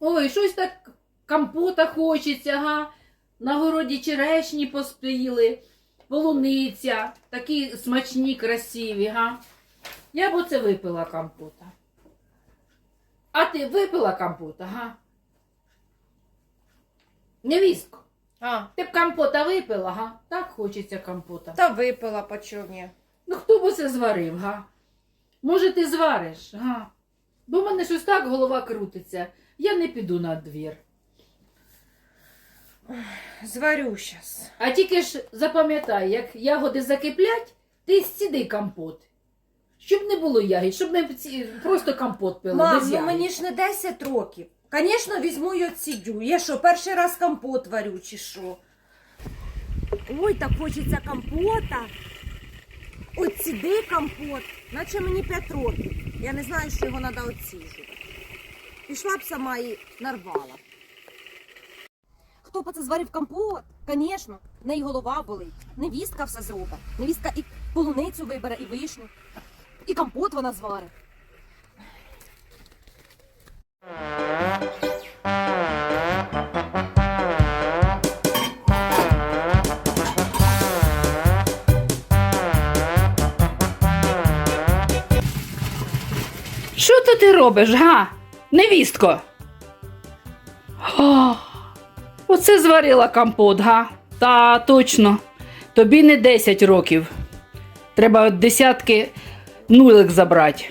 Ой, щось так компота хочеться, га. На городі черешні поспіли, полуниця, такі смачні, красиві, га. Я б оце випила компота. А ти випила компота, га? Невістко, А, ти б компота випила, га? Так хочеться компота. та випила по човні. Ну хто б оце зварив, га? Може, ти звариш, га? Бо в мене щось так голова крутиться. Я не піду на двір. Зварю щас. А тільки ж запам'ятай, як ягоди закиплять, ти сіди компот. Щоб не було ягід, щоб ми ці- просто компот пили. Мам, без ну ягід. мені ж не 10 років. Звісно, візьму й отсідю. Я що, перший раз компот варю чи що? Ой, так хочеться компота. От сіди компот, наче мені 5 років. Я не знаю, що його треба отсіжувати. Пішла б сама і нарвала. Хто по це зварив компот? Звісно, в неї голова болить. Невістка все зробить. Невістка і полуницю вибере, і вишню. І компот вона зварить. Що то ти робиш, га? Невістко? О, оце зварила компот, га? Та точно. Тобі не 10 років. Треба десятки нулик забрати.